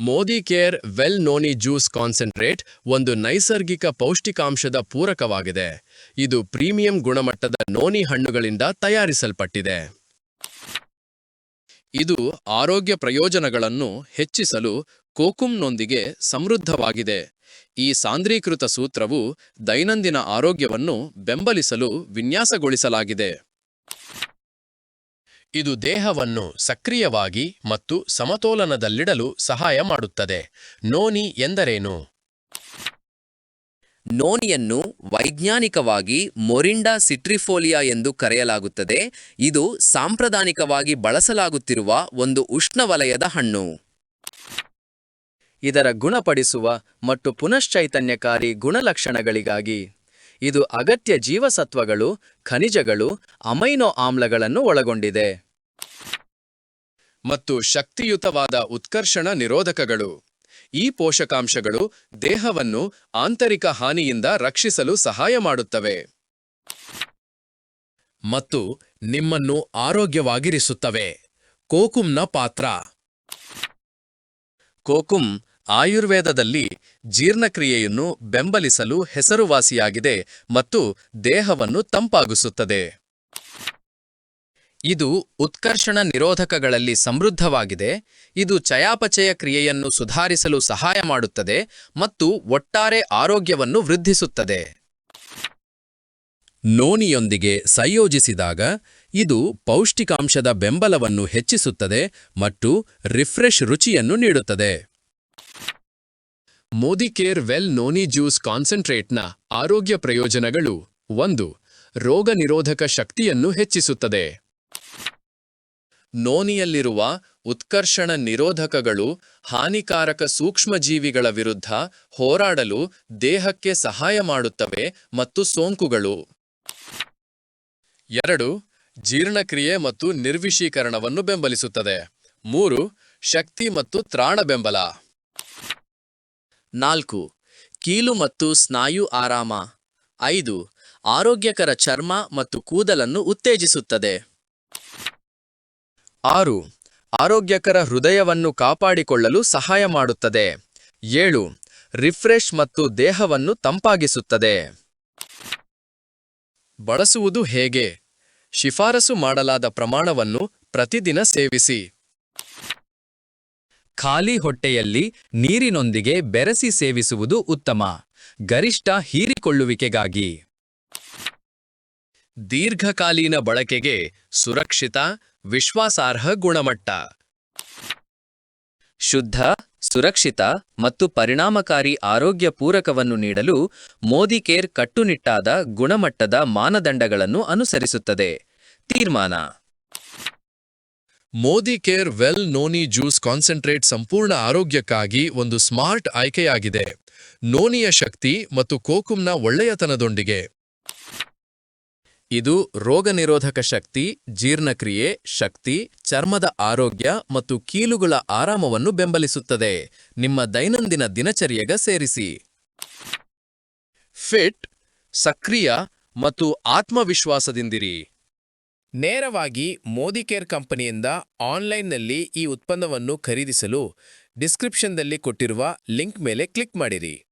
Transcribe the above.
Modicare well noni juice concentrate ಒಂದು ನೈಸರ್ಗಿಕ ಪೌಷ್ಟಿಕಾಂಶದ ಪೂರಕವಾಗಿದೆ. ಇದು ಪ್ರೀಮಿಯಂ ಗುಣಮಟ್ಟದ ನೋನಿ ಹಣ್ಣುಗಳಿಂದ ತಯಾರಿಸಲ್ಪಟ್ಟಿದೆ. ಇದು ಆರೋಗ್ಯ ಪ್ರಯೋಜನಗಳನ್ನು ಹೆಚ್ಚಿಸಲು ಕೋಕುಂನೊಂದಿಗೆ ಸಮೃದ್ಧವಾಗಿದೆ. ಈ ಸಾಂದ್ರೀಕೃತ ಸೂತ್ರವು ದೈನಂದಿನ ಆರೋಗ್ಯವನ್ನು ಬೆಂಬಲಿಸಲು ವಿನ್ಯಾಸಗೊಳಿಸಲಾಗಿದೆ. ಇದು ದೇಹವನ್ನು ಸಕ್ರಿಯವಾಗಿ ಮತ್ತು ಸಮತೋಲನದಲ್ಲಿಡಲು ಸಹಾಯ ಮಾಡುತ್ತದೆ. ನೋನಿ ಎಂದರೇನು? ನೋನಿಯನ್ನು ವೈಜ್ಞಾನಿಕವಾಗಿ ಮೊರಿಂಡಾ ಸಿಟ್ರಿಫೋಲಿಯಾ ಎಂದು ಕರೆಯಲಾಗುತ್ತದೆ. ಇದು ಸಾಂಪ್ರದಾಯಿಕವಾಗಿ ಬಳಸಲಾಗುತ್ತಿರುವ ಒಂದು ಉಷ್ಣವಲಯದ ಹಣ್ಣು. ಇದರ ಗುಣಪಡಿಸುವ ಮತ್ತು ಪುನಶ್ಚೈತನ್ಯಕಾರಿ ಗುಣಲಕ್ಷಣಗಳಿಗಾಗಿ ಇದು ಅಗತ್ಯ ಜೀವಸತ್ವಗಳು, ಖನಿಜಗಳು, ಅಮೈನೋ ಆಮ್ಲಗಳನ್ನು ಒಳಗೊಂಡಿದೆ. ಮತ್ತು ಶಕ್ತಿಯುತವಾದ ಉತ್ಕರ್ಷಣ ನಿರೋಧಕಗಳು. ಈ ಪೋಷಕಾಂಶಗಳು ದೇಹವನ್ನು ಆಂತರಿಕ ಹಾನಿಯಿಂದ ರಕ್ಷಿಸಲು ಸಹಾಯ ಮಾಡುತ್ತವೆ. ಮತ್ತು ನಿಮ್ಮನ್ನು ಆರೋಗ್ಯವಾಗಿರಿಸುತ್ತವೆ. ಕೋಕುಂನ ಪಾತ್ರ. ಕೋಕುಂ ಆಯುರ್ವೇದದಲ್ಲಿ ಜೀರ್ಣಕ್ರಿಯೆಯನ್ನು ಬೆಂಬಲಿಸಲು ಹೆಸರುವಾಸಿಯಾಗಿದೆ ಮತ್ತು ದೇಹವನ್ನು ತಂಪಾಗಿಸುತ್ತದೆ. ಇದು ಉತ್ಕರ್ಷಣ ನಿರೋಧಕಗಳಲ್ಲಿ ಸಮೃದ್ಧವಾಗಿದೆ. ಇದು ಚಯಾಪಚಯ ಕ್ರಿಯೆಯನ್ನು ಸುಧಾರಿಸಲು ಸಹಾಯ ಮಾಡುತ್ತದೆ ಮತ್ತು ಒಟ್ಟಾರೆ ಆರೋಗ್ಯವನ್ನು ವೃದ್ಧಿಸುತ್ತದೆ. ನೋನಿಯೊಂದಿಗೆ ಸಂಯೋಜಿಸಿದಾಗ, ಇದು ಪೌಷ್ಟಿಕಾಂಶದ ಬೆಂಬಲವನ್ನು ಹೆಚ್ಚಿಸುತ್ತದೆ ಮತ್ತು ರಿಫ್ರೆಶ್ ರುಚಿಯನ್ನು ನೀಡುತ್ತದೆ. ಮೋದಿಕೇರ್ ವೆಲ್ ನೋನಿ ಜ್ಯೂಸ್ ಕಾನ್ಸಂಟ್ರೇಟ್ನ ಆರೋಗ್ಯ ಪ್ರಯೋಜನಗಳು ಒಂದು ರೋಗ ನಿರೋಧಕ ಶಕ್ತಿಯನ್ನು ಹೆಚ್ಚಿಸುತ್ತದೆ. ನೋನಿಯಲ್ಲಿರುವ ಉತ್ಕರ್ಷಣ ನಿರೋಧಕಗಳು ಹಾನಿಕಾರಕ ಸೂಕ್ಷ್ಮಜೀವಿಗಳ ವಿರುದ್ಧ ಹೋರಾಡಲು ದೇಹಕ್ಕೆ ಸಹಾಯ ಮಾಡುತ್ತವೆ ಮತ್ತು ಸೋಂಕುಗಳು. ಎರಡು, ಜೀರ್ಣಕ್ರಿಯೆ ಮತ್ತು ನಿರ್ವಿಷೀಕರಣವನ್ನು ಬೆಂಬಲಿಸುತ್ತದೆ. ಮೂರು, ಶಕ್ತಿ ಮತ್ತು ತ್ರಾಣ ಬೆಂಬಲ. ನಾಲ್ಕು, ಕೀಲು ಮತ್ತು ಸ್ನಾಯು ಆರಾಮ. ಐದು, ಆರೋಗ್ಯಕರ ಚರ್ಮ ಮತ್ತು ಕೂದಲನ್ನು ಉತ್ತೇಜಿಸುತ್ತದೆ. ಆರು, ಆರೋಗ್ಯಕರ ಹೃದಯವನ್ನು ಕಾಪಾಡಿಕೊಳ್ಳಲು ಸಹಾಯ ಮಾಡುತ್ತದೆ. ಏಳು, ರಿಫ್ರೆಶ್ ಮತ್ತು ದೇಹವನ್ನು ತಂಪಾಗಿಸುತ್ತದೆ. ಬಳಸುವುದು ಹೇಗೆ? ಶಿಫಾರಸು ಮಾಡಲಾದ ಪ್ರಮಾಣವನ್ನು ಪ್ರತಿದಿನ ಸೇವಿಸಿ. ಖಾಲಿ ಹೊಟ್ಟೆಯಲ್ಲಿ ನೀರಿನೊಂದಿಗೆ ಬೆರೆಸಿ ಸೇವಿಸುವುದು ಉತ್ತಮ. ಗರಿಷ್ಠ ಹೀರಿಕೊಳ್ಳುವಿಕೆಗಾಗಿ. ದೀರ್ಘಕಾಲೀನ ಬಳಕೆಗೆ ಸುರಕ್ಷಿತ, ವಿಶ್ವಾಸಾರ್ಹ ಗುಣಮಟ್ಟ. ಶುದ್ಧ, ಸುರಕ್ಷಿತ ಮತ್ತು ಪರಿಣಾಮಕಾರಿ ಆರೋಗ್ಯ ಪೂರಕವನ್ನು ನೀಡಲು ಮೋದಿ ಕೇರ್ ಕಟ್ಟುನಿಟ್ಟಾದ ಗುಣಮಟ್ಟದ ಮಾನದಂಡಗಳನ್ನು ಅನುಸರಿಸುತ್ತದೆ. ತೀರ್ಮಾನ. Modicare well noni juice concentrate ಸಂಪೂರ್ಣ ಆರೋಗ್ಯಕ್ಕಾಗಿ ಒಂದು ಸ್ಮಾರ್ಟ್ ಆಯ್ಕೆಯಾಗಿದೆ. ನೋನಿಯ ಶಕ್ತಿ ಮತ್ತು ಕೋಕುಮ್ನ ಒಳ್ಳೆಯತನದೊಂದಿಗೆ ಇದು ರೋಗನಿರೋಧಕ ಶಕ್ತಿ, ಜೀರ್ಣಕ್ರಿಯೆ, ಶಕ್ತಿ, ಚರ್ಮದ ಆರೋಗ್ಯ ಮತ್ತು ಕೀಲುಗಳ ಆರಾಮವನ್ನು ಬೆಂಬಲಿಸುತ್ತದೆ. ನಿಮ್ಮ ದೈನಂದಿನ ದಿನಚರ್ಯೆಗ ಸೇರಿಸಿ. ಫಿಟ್, ಸಕ್ರಿಯ ಮತ್ತು ಆತ್ಮವಿಶ್ವಾಸದಿಂದಿರಿ. ನೇರವಾಗಿ ಮೋದಿ ಕೇರ್ ಕಂಪನಿಯಿಂದ ಆನ್ಲೈನ್ನಲ್ಲಿ ಈ ಉತ್ಪನ್ನವನ್ನು ಖರೀದಿಸಲು ಡಿಸ್ಕ್ರಿಪ್ಷನ್ದಲ್ಲಿ ಕೊಟ್ಟಿರುವ ಲಿಂಕ್ ಮೇಲೆ ಕ್ಲಿಕ್ ಮಾಡಿರಿ.